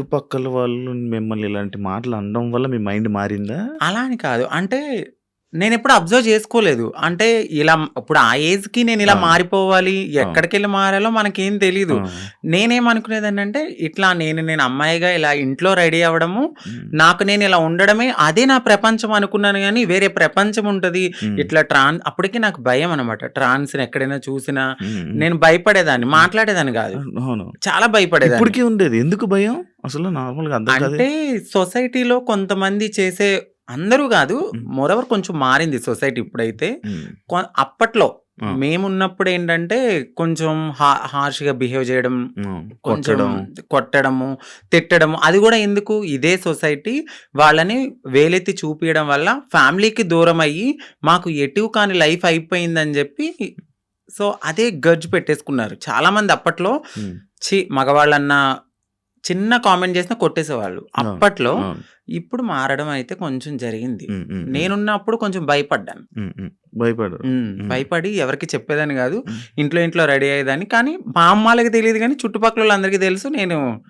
చుట్టుపక్కల వాళ్ళు మిమ్మల్ని ఇలాంటి మాటలు అనడం వల్ల మీ మైండ్ మారిందా? అలా అని కాదు. అంటే నేనెప్పుడు అబ్జర్వ్ చేసుకోలేదు. అంటే ఇలా ఇప్పుడు ఆ ఏజ్‌కి నేనిలా ఆ! మారిపోవాలి, ఆ! ఎక్కడికెళ్ళి మారాలో మనకేం తెలీదు. ఆ! నేనేమనుకునేదాన్నంటే ఇట్లా నేను నేను అమ్మాయిగా ఇలా ఇంట్లో రెడీ అవ్వడము. నాకు నేను ఇలా ఉండడమే అదే నా ప్రపంచం అనుకున్నాను గానీ, వేరే ప్రపంచం ఉంటది. ఇట్లా ట్రాన్ అప్పటికి నాకు భయం అనమాట. ట్రాన్స్‌ని ఎక్కడైనా చూసినా. నేను భయపడేదాన్ని. మాట్లాడేదాన్ని. అవును. చాలా భయపడేదాన్ని. ఇప్పటికి ఉండేది. ఎందుకు భయం? అసలు నార్మల్‌గా కాదే. అంటే సొసైటీలో కొంతమంది చేసే అందరూ. హ్మ్. మోరోవర్ కొంచెం మారింది సొసైటీ ఇప్పుడైతే. అప్పట్లో ఆ! మేమున్నప్పుడేంటంటే కొంచెం హా హార్ష్‌గా బిహేవ్ హ్మ్. కొంచెం కొట్టడం. కొట్టడము, తిట్టడము అది గూడా ఎందుకు ఇదే సొసైటీ వాళ్ళని వేలెత్తి చూపియడం వల్ల ఫ్యామిలీకి దూరమయ్యి, మాకు ఎటు కాని లైఫ్ అయిపోయిందని జెప్పి సో, అదే గర్జ్ పెట్టేసుకున్నారు. చాలామంది అప్పట్లో. ఛీ! మగవాళ్ళన్నా చిన్న కామెంట్ జేసినా కొట్టేసేవాళ్ళు. అప్పట్లో. ఇప్పుడు మారడం అయితే కొంచెం జరిగింది. నేనున్నప్పుడు కొంచెం భయపడ్డాను. భయపడి ఎవరికీ చెప్పేదాన్ని. హ్మ్. ఇంట్లో ఇంట్లో రెడీ అయ్యేదాన్ని. కానీ మా అమ్మాళ్ళకి తెలీదు గానీ చుట్టుపక్కలోళ్ళందరికీ తెలుసు నేను.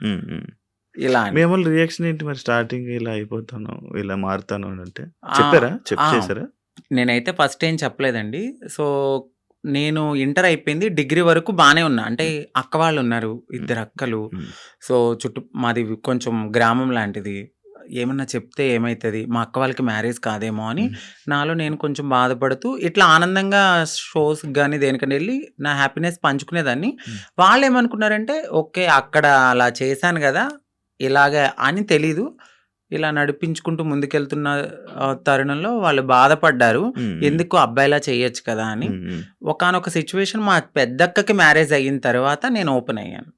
ఇలా అని. మీ అమ్మోళ్ళ రియాక్షన్ ఏంటి మరి స్టార్టింగ్ ఇలా అయిపోతాను, ఇలా మారుతాను అనంటే? ఆ! చెప్పారా? చెప్పి ఆ! చేసారా? నేనైతే ఫస్ట్ ఏం చెప్పలేదండి. సో, నేను ఇంటర్ అయిపోయింది. డిగ్రీ వరకు బానే ఉన్నా. అంటే. అక్క వాళ్ళున్నారు. హ్మ్. ఇద్దరు అక్కలు. సో, చుట్టు మాది కొంచెం గ్రామం లాంటిది. ఏమన్నా చెప్తే ఏమైతది? మా అక్క వాళ్ళకి మ్యారేజ్ కాదేమో అని. నాలో నేను కొంచెం బాధపడుతూ ఇట్లా ఆనందంగా షోస్‌కి గాని దేనికైనా ఎళ్ళి నా హ్యాపీనెస్ పంచుకునేదాన్ని. హ్మ్. వాళ్ళేమనుకున్నారంటే ఓకే. అక్కడ అలా చేశాను గదా! ఇలాగ అని తెలీదు. ఇలా నడిపించుకుంటూ ముందుకెళ్తున్న తరుణంలో వాళ్ళు బాధపడ్డారు. ఎందుకు అబ్బాయిలా చేయొచ్చు కదా! అని. ఒకానొక సిట్యుయేషన్ మా పెద్దక్కకి మ్యారేజ్ అయిన తర్వాత నేను ఓపెన్ అయ్యాను.